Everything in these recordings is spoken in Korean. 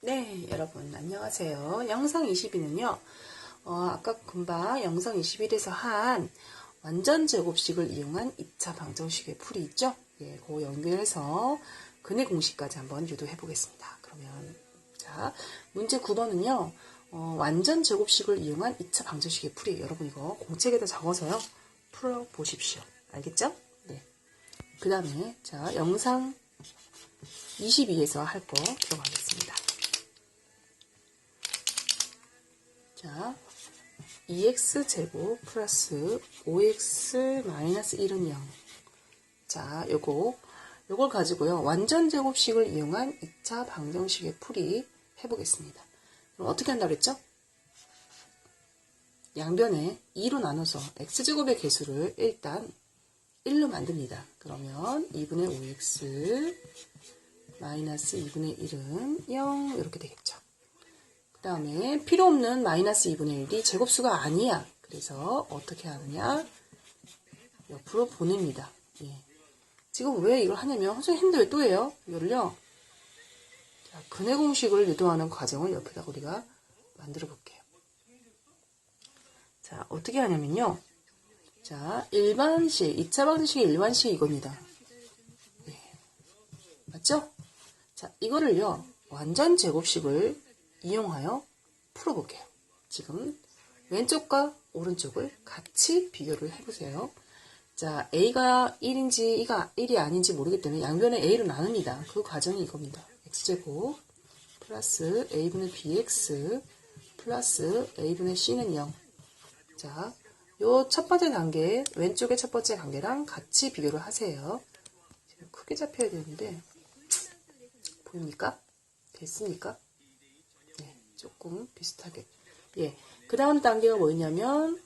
네, 여러분 안녕하세요. 영상 22는요. 어, 아까 금방 영상 21에서 한 완전 제곱식을 이용한 2차 방정식의 풀이 있죠? 예, 그 연결해서 근의 공식까지 한번 유도해 보겠습니다. 그러면 자, 문제 9번은요. 어, 완전 제곱식을 이용한 2차 방정식의 풀이 여러분 이거 공책에다 적어서요. 풀어 보십시오. 알겠죠? 네. 그 다음에 자, 영상 22에서 할 거 들어가겠습니다. 자, 2x 제곱 플러스 5x 마이너스 1은 0. 자, 요거, 요걸 가지고요. 완전 제곱식을 이용한 2차 방정식의 풀이 해보겠습니다. 그럼 어떻게 한다고 그랬죠? 양변에 2로 나눠서 x제곱의 개수를 일단 1로 만듭니다. 그러면 2분의 5x 마이너스 2분의 1은 0 이렇게 되겠죠. 그 다음에 필요 없는 마이너스 2분의 1이 제곱수가 아니야. 그래서 어떻게 하느냐? 옆으로 보냅니다. 예. 지금 왜 이걸 하냐면 선생님 왜또 해요? 이거를요. 자, 근해 공식을 유도하는 과정을 옆에다 우리가 만들어 볼게요. 자, 어떻게 하냐면요. 자, 일반식, 2차 방정식의 일반식이 이겁니다. 예. 맞죠? 자, 이거를요. 완전 제곱식을 이용하여 풀어볼게요. 지금 왼쪽과 오른쪽을 같이 비교를 해보세요. 자, A가 1인지 E가 1이 아닌지 모르기 때문에 양변에 A로 나눕니다. 그 과정이 이겁니다. X제곱 플러스 A분의 BX 플러스 A분의 C는 0. 자, 요 첫 번째 단계, 왼쪽의 첫 번째 단계랑 같이 비교를 하세요. 지금 크게 잡혀야 되는데, 보입니까? 됐습니까? 네, 조금 비슷하게. 예. 그 다음 단계가 뭐였냐면,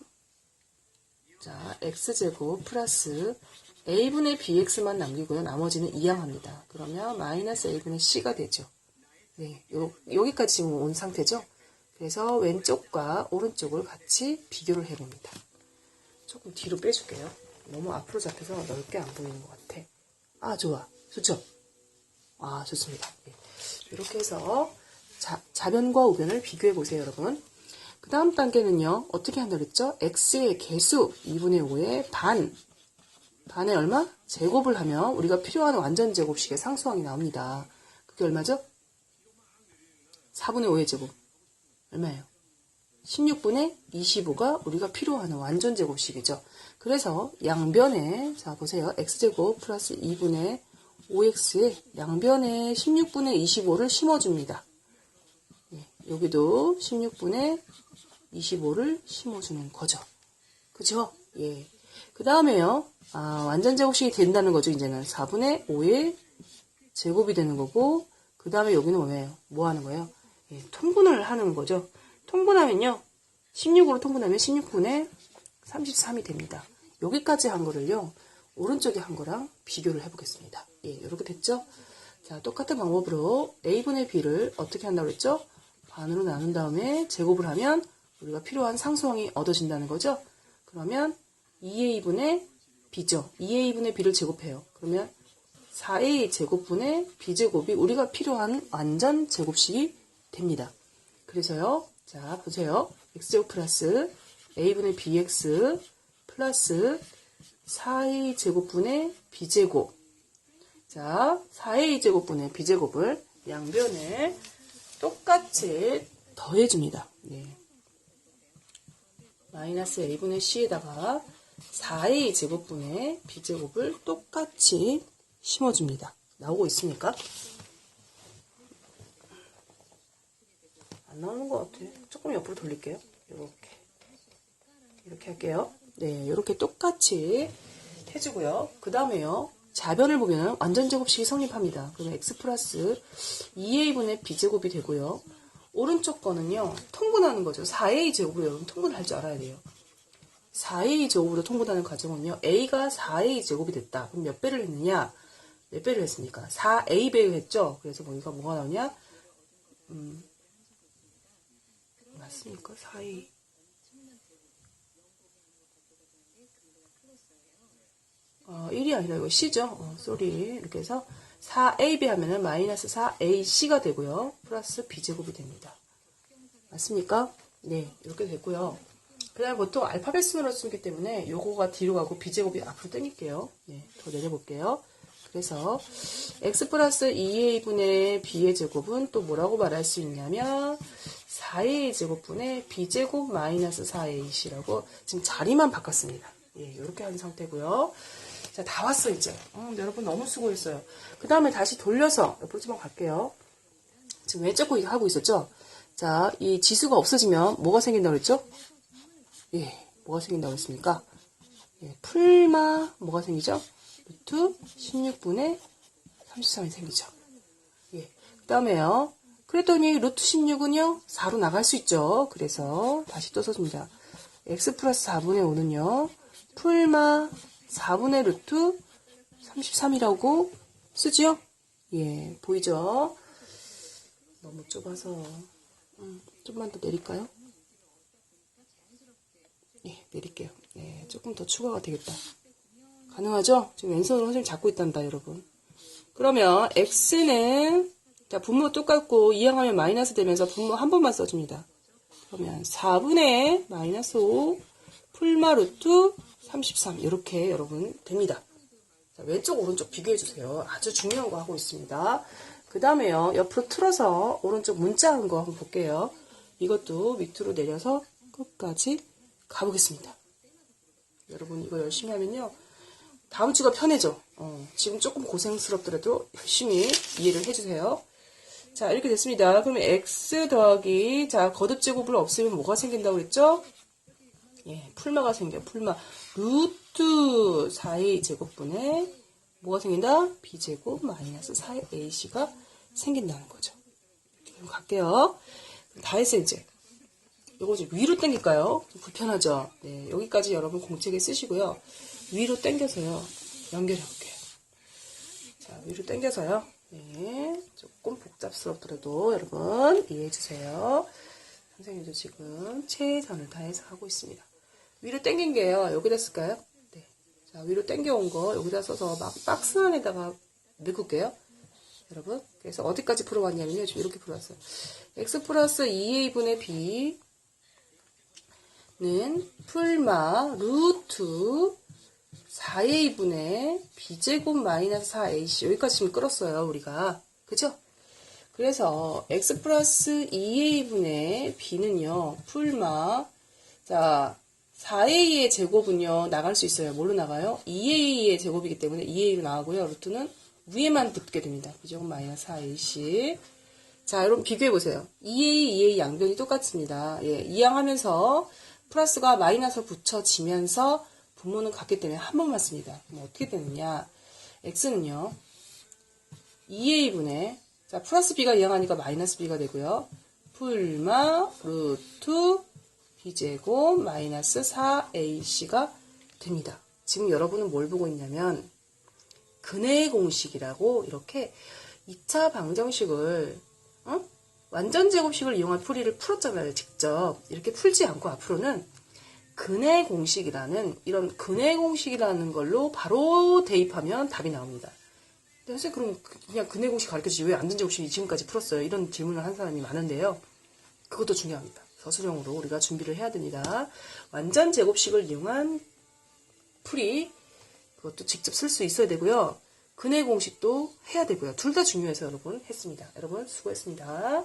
자, x제곱 플러스 a분의 bx만 남기고요. 나머지는 이항합니다. 그러면 마이너스 a분의 c가 되죠. 네, 요, 여기까지 지금 온 상태죠. 그래서 왼쪽과 오른쪽을 같이 비교를 해봅니다. 조금 뒤로 빼줄게요. 너무 앞으로 잡혀서 넓게 안 보이는 것 같아. 아, 좋아. 좋죠? 아, 좋습니다. 예. 이렇게 해서 자, 자변과 우변을 비교해 보세요, 여러분. 그 다음 단계는요, 어떻게 한다 그랬죠? x의 개수 2분의 5의 반. 반에 얼마? 제곱을 하면 우리가 필요한 완전 제곱식의 상수항이 나옵니다. 그게 얼마죠? 4분의 5의 제곱. 얼마예요? 16분의 25가 우리가 필요한 완전 제곱식이죠. 그래서 양변에, 자, 보세요. x제곱 플러스 2분의 5x에 양변에 16분의 25를 심어줍니다. 예, 여기도 16분의 25를 심어주는 거죠. 그죠? 예. 그 다음에요. 아, 완전 제곱식이 된다는 거죠. 이제는 4분의 5의 제곱이 되는 거고, 그 다음에 여기는 뭐예요? 뭐 하는 거예요? 예, 통분을 하는 거죠. 통분하면요. 16으로 통분하면 16분의 33이 됩니다. 여기까지 한 거를요. 오른쪽에 한 거랑 비교를 해보겠습니다. 예, 이렇게 됐죠? 자, 똑같은 방법으로 a분의 b를 어떻게 한다고 그랬죠? 반으로 나눈 다음에 제곱을 하면 우리가 필요한 상수항이 얻어진다는 거죠? 그러면 2a분의 b죠. 2a분의 b를 제곱해요. 그러면 4a 제곱분의 b제곱이 우리가 필요한 완전 제곱식이 됩니다. 그래서요. 자, 보세요. x제곱 플러스 a분의 bx 플러스 4a 제곱분의 b제곱. 자, 4a 제곱분의 b제곱을 양변에 똑같이 더해줍니다. 네. 마이너스 a분의 c에다가 4a 제곱분의 b제곱을 똑같이 심어줍니다. 나오고 있습니까? 안 나오는 것 같아. 조금 옆으로 돌릴게요. 이렇게. 이렇게 할게요. 네, 이렇게 똑같이 해주고요. 그 다음에요. 자변을 보면 완전 제곱식이 성립합니다. 그러면 x 플러스 2a분의 b제곱이 되고요. 오른쪽 거는요. 통분하는 거죠. 4a 제곱으로 여러분 통분할 줄 알아야 돼요. 4a 제곱으로 통분하는 과정은요. a가 4a 제곱이 됐다. 그럼 몇 배를 했느냐? 몇 배를 했습니까? 4a 배를 했죠. 그래서 보니까 뭐가 나오냐? 음, 맞습니까? 4a 어, 1이 아니라 이거 C죠. 어, 쏘리. 이렇게 해서 4ab 하면은 마이너스 4ac가 되고요. 플러스 b제곱이 됩니다. 맞습니까? 네, 이렇게 됐고요. 그 다음 보통 알파벳 순으로 쓰기 때문에 요거가 뒤로 가고 b제곱이 앞으로 당길게요. 네, 더 내려볼게요. 그래서 x 플러스 2a분의 b의 제곱은 또 뭐라고 말할 수 있냐면 4a 제곱분의 b제곱 마이너스 4ac라고 지금 자리만 바꿨습니다. 예, 이렇게 한 상태고요. 자, 다 왔어 이제. 음, 여러분 너무 수고했어요. 그 다음에 다시 돌려서 옆으로 좀 갈게요. 지금 왼쪽 거 하고 있었죠? 자, 이 지수가 없어지면 뭐가 생긴다고 그랬죠? 예, 뭐가 생긴다고 했습니까? 예, 풀마 뭐가 생기죠? 루트 16분의 33이 생기죠. 예, 그 다음에요. 그랬더니 루트 16은요, 4로 나갈 수 있죠. 그래서 다시 또 써줍니다. x 플러스 4분의 5는요, 풀마 4분의 루트 33이라고 쓰지요? 예, 보이죠? 너무 좁아서, 음, 좀만 더 내릴까요? 예, 내릴게요. 네, 조금 더 추가가 되겠다. 가능하죠? 지금 왼손으로 선생님 잡고 있단다, 여러분. 그러면 x는 자 분모 똑같고 이항하면 마이너스 되면서 분모 한 번만 써줍니다. 그러면 4분의 마이너스 5 풀마 루트 33 이렇게 여러분 됩니다. 자, 왼쪽 오른쪽 비교해 주세요. 아주 중요한 거 하고 있습니다. 그 다음에요 옆으로 틀어서 오른쪽 문자한 거 한번 볼게요. 이것도 밑으로 내려서 끝까지 가보겠습니다. 여러분 이거 열심히 하면요 다음 주가 편해져. 어, 지금 조금 고생스럽더라도 열심히 이해를 해주세요. 자, 이렇게 됐습니다. 그러면 x 더하기, 자, 거듭 제곱을 없애면 뭐가 생긴다고 그랬죠? 예, 풀마가 생겨요. 풀마. 루트 4a 제곱분에 뭐가 생긴다? b제곱 마이너스 4ac가 생긴다는 거죠. 그럼 갈게요. 다 했어요, 이제. 요거 이제 위로 당길까요? 좀 불편하죠? 네, 여기까지 여러분 공책에 쓰시고요. 위로 당겨서요. 연결해 볼게요. 자, 위로 당겨서요. 네, 조금 복잡스럽더라도 여러분 이해해 주세요. 선생님도 지금 최선을 다해서 하고 있습니다. 위로 당긴 게요. 여기다 쓸까요? 네. 자, 위로 당겨온 거 여기다 써서 막 박스 안에다가 넣을게요. 여러분. 그래서 어디까지 풀어왔냐면요. 지금 이렇게 풀어왔어요. x 플러스 2a분의 b 는 풀마 루트 4a분의 b제곱 마이너스 4ac 여기까지 지금 끌었어요 우리가 그죠? 그래서 x 플러스 2a분의 b는요 풀마 자 4a의 제곱은요 나갈 수 있어요 뭘로 나가요? 2a의 제곱이기 때문에 2a로 나가고요 루트는 위에만 붙게 됩니다 b제곱 마이너스 4ac 자 여러분 비교해보세요 2a, 2a 양변이 똑같습니다 예, 이항하면서 플러스가 마이너스 붙여지면서 분모는 같기 때문에 한 번만 씁니다. 그럼 어떻게 되느냐? x는요. 2a분의 자 플러스 b가 이항하니까 마이너스 b가 되고요. 풀마 루트 b제곱 마이너스 4ac가 됩니다. 지금 여러분은 뭘 보고 있냐면 근해 공식이라고 이렇게 2차 방정식을 어? 완전 제곱식을 이용한 풀이를 풀었잖아요, 직접. 이렇게 풀지 않고 앞으로는 근해 공식이라는 이런 근해 공식이라는 걸로 바로 대입하면 답이 나옵니다. 선생님 그럼 그냥 근해 공식 가르쳐주지 왜 완전 제곱식이 지금까지 풀었어요? 이런 질문을 한 사람이 많은데요. 그것도 중요합니다. 서술형으로 우리가 준비를 해야 됩니다. 완전 제곱식을 이용한 풀이 그것도 직접 쓸 수 있어야 되고요. 근해 공식도 해야 되고요. 둘 다 중요해서 여러분 했습니다. 여러분 수고했습니다.